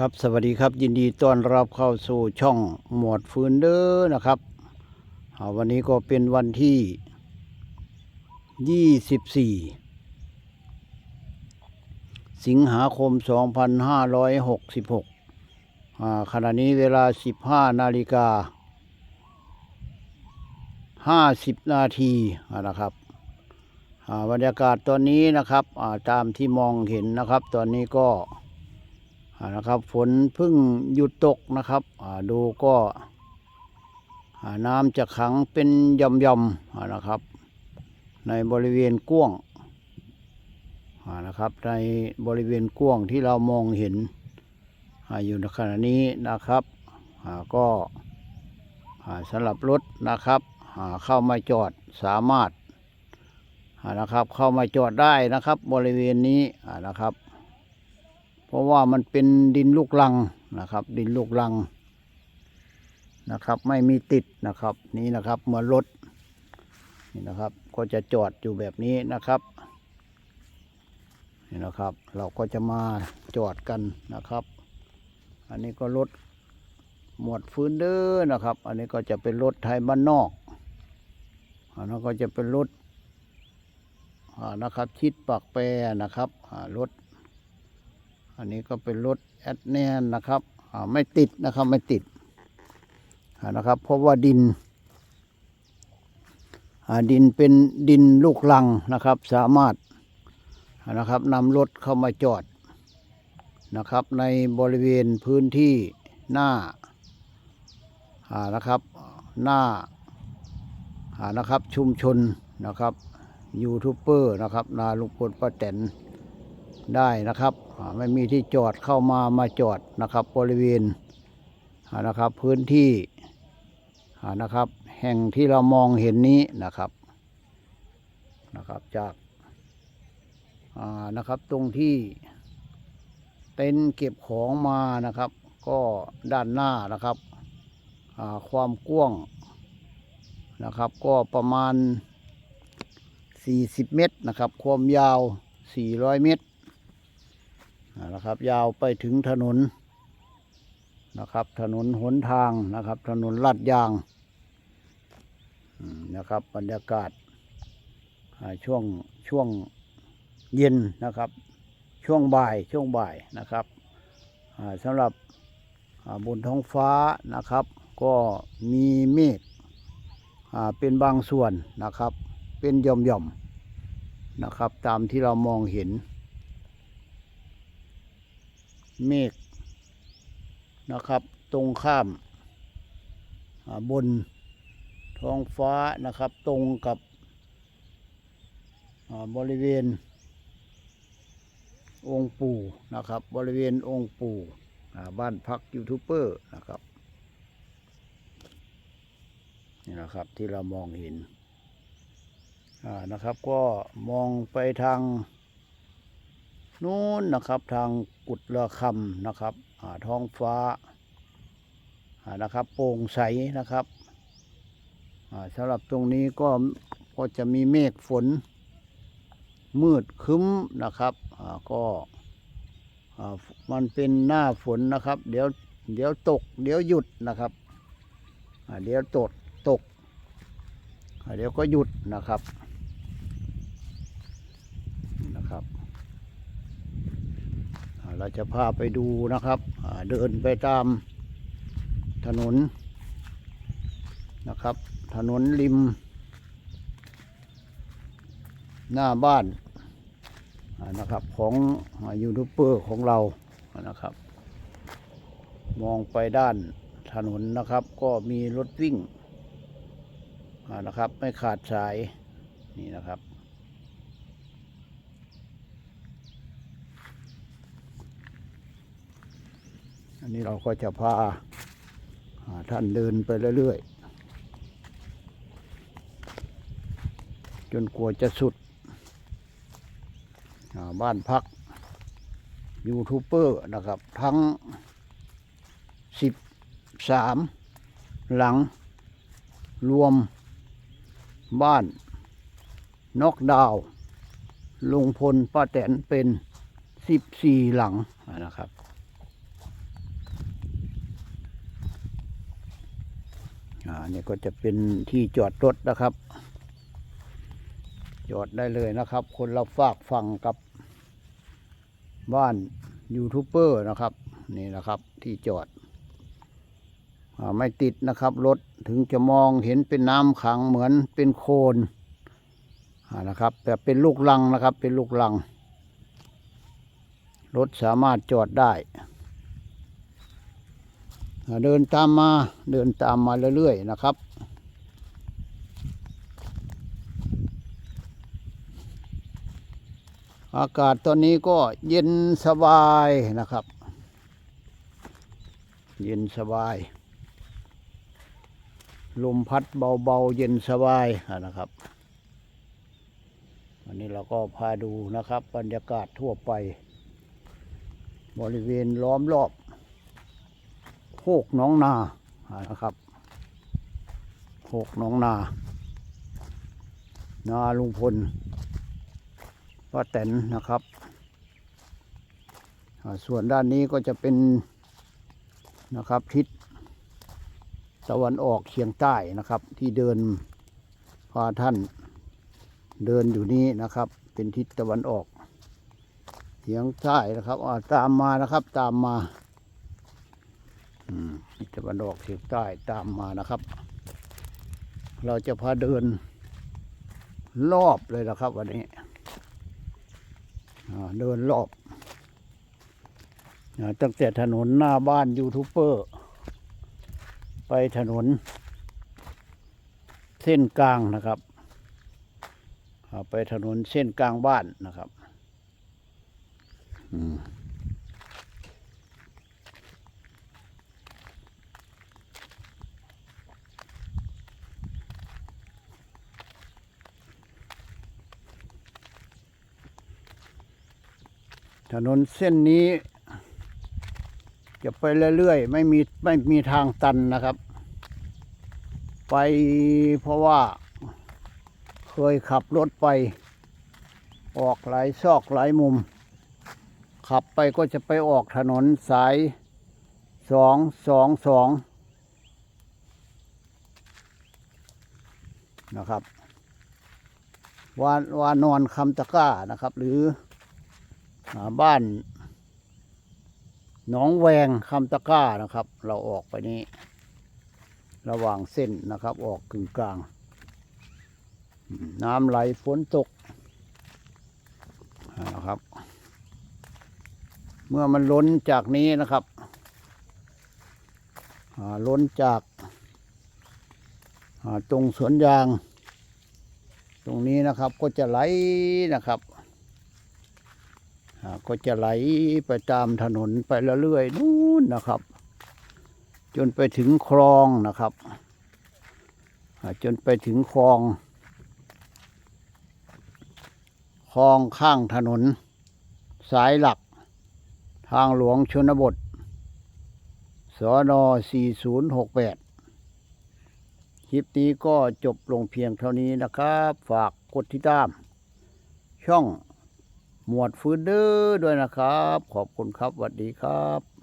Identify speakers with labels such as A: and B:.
A: ครับสวัสดีครับยินดีต้อนรับเข้าสู่ช่องหมวดฟืนเดอร์นะครับวันนี้ก็เป็นวันที่ 24 สิงหาคม 2566อ่าขณะนี้เวลา 15 นาฬิกา 50 นาทีนะครับบรรยากาศตอนนี้นะครับตามที่มองเห็นนะครับ ตอนนี้ก็ นะครับฝนเพิ่งหยุดตกนะครับดูก็น้ำจะขังเป็นยำยำอ่านะครับ ในบริเวณกว้างอ่านะครับ ในบริเวณกว้างที่เรามองเห็นอยู่ในขณะนี้นะครับก็สำหรับรถนะครับเข้ามาจอดสามารถนะครับเข้ามาจอดได้นะครับ บริเวณนี้อ่านะครับ ราะว่ามันเป็นดินลูกลังนะครับ ดินลูกลังนะครับ ไม่มีติดนะครับ นี่นะครับเมื่อรถนี่นะครับ ก็จะจอดอยู่แบบนี้นะครับนี่นะครับ เราก็จะมาจอดกันนะครับ อันนี้ก็รถหมวดฟื้นเด้อนะครับ อันนี้ก็จะเป็นรถไทยบ้านนอกอันนั้นก็จะเป็นรถอ่านะครับ ชิดปากแปรนะครับรถ อันนี้ก็เป็นรถแอดแนนนะครับอ่าไม่ติดนะครับไม่ติดนะครับ เพราะว่าดินอ่าดินเป็นดินลูกลังนะครับ สามารถนะครับนำรถเข้ามาจอดนะครับ ในบริเวณพื้นที่หน้านะครับ หน้าอ่านะครับชุมชนนะครับยูทูบเบอร์นะครับนาลุงพลป้าแตน ได้นะครับไม่มีที่จอดเข้ามามาจอดนะครับบริเวณนะครับพื้นที่นะครับ แห่งที่เรามองเห็นนี้นะครับนะครับจากนะครับตรงที่เต็นท์เก็บของมานะครับ ก็ด้านหน้านะครับความกว้างนะครับ ก็ประมาณ 40 เมตรนะครับ ความยาว 400 เมตร นะครับ ยาวไปถึงถนนนะครับ ถนนหนทางนะครับ ถนนลาดยางนะครับ บรรยากาศช่วงช่วงเย็นนะครับ ช่วงบ่ายช่วงบ่ายนะครับสำหรับบนท้องฟ้านะครับ ก็มีเมฆเป็นบางส่วนนะครับ เป็นย่อมๆนะครับ ตามที่เรามองเห็น เมฆนะครับ ตรงข้ามบนท้องฟ้านะครับ ตรงกับบริเวณ องค์ปู่นะครับ บริเวณองค์ปู่บ้านพักยูทูบเบอร์นะครับนี่นะครับที่เรามองเห็นนะครับ ก็มองไปทาง นู้นนะครับทางกุดระคำนะครับท้องฟ้านะครับโปร่งใสนะครับสำหรับตรงนี้ก็ก็จะมีเมฆฝน มืดคึ้มนะครับก็มันเป็นหน้าฝนนะครับ เดี๋ยวเดี๋ยวตก เดี๋ยวหยุดนะครับเดี๋ยวตกตกเดี๋ยวก็หยุดนะครับนี่นะครับ อ่า เราจะพาไปดูนะครับเดินไปตามถนนนะครับ ถนนริม หน้าบ้านนะครับของยูทูบเบอร์ของเรานะครับ มองไปด้านถนนนะครับ ก็มีรถวิ่งนะครับ ไม่ขาดสายนี่นะครับ อันนี้เราก็จะพาท่านเดินไปเรื่อยๆ จนกลัวจะสุด บ้านพักยูทูบเบอร์นะครับ ทั้งสิบสามหลัง รวมบ้าน นอกดาวลุงพลป้าแตนเป็นสิบสี่หลังนะครับ อ่านี่ก็จะเป็นที่จอดรถนะครับ จอดได้เลยนะครับ คนละฝากฝั่งกับบ้านยูทูบเบอร์นะครับ นี่นะครับที่จอดอไม่ติดนะครับ รถถึงจะมองเห็นเป็นน้ำขังเหมือนเป็นโคลนนะครับ แต่เป็นลูกลังนะครับ เป็นลูกลัง รถสามารถจอดได้ เดินตามมาเดินตามมาเรื่อยๆนะครับ อากาศตอนนี้ก็เย็นสบายนะครับ เย็นสบาย ลมพัดเบาๆเย็นสบายนะครับวันนี้เราก็พาดูนะครับ บรรยากาศทั่วไป บริเวณล้อมรอบ โคกหน้องนานะครับโคกหน้องนา นาลุงพลป้าแตนนะครับ ส่วนด้านนี้ก็จะเป็นนะครับทิศตะวันออกเฉียงใต้นะครับ ที่เดินพาท่านเดินอยู่นี้นะครับ เป็นทิศตะวันออกเฉียงใต้นะครับตามมานะครับตามมา ตะวันออกเฉียงใต้ตามมานะครับ เราจะพาเดินรอบเลยนะครับ วันนี้เดินรอบอ่าตั้งแต่ถนนหน้าบ้านยูทูบเบอร์ ไปถนน เส้นกลางนะครับไปถนนเส้นกลางบ้านนะครับ อืม ถนนเส้นนี้ จะไปเรื่อยๆ ไม่มีไม่มีทางตันนะครับ ไปเพราะว่าเคยขับรถไป ออกหลายซอกหลายมุม ขับไปก็จะไปออกถนนสายสองสองสองนะครับวานวานอนคำตะกร้านะครับ หรือ บ้านหนองแวงคำตะกร้านะครับ เราออกไปนี้ ระหว่างเส้นนะครับ ออกกึ่งกลาง น้ำไหลฝนตกนะครับ เมื่อมันล้นจากนี้นะครับล้นจากตรงสวนยาง ตรงนี้นะครับก็จะไหลนะครับ ก็จะไหลไปตามถนนไปเรื่อยๆนู่นนะครับ จนไปถึงคลองนะครับ จนไปถึงคลอง คลองข้างถนน สายหลัก ทางหลวงชนบทสน4068คลิปนี้ก็จบลงเพียงเท่านี้นะครับ ฝากกดติดตาม ช่อง หมวดฟื้นเด้อด้วยนะครับ ขอบคุณครับสวัสดีครับ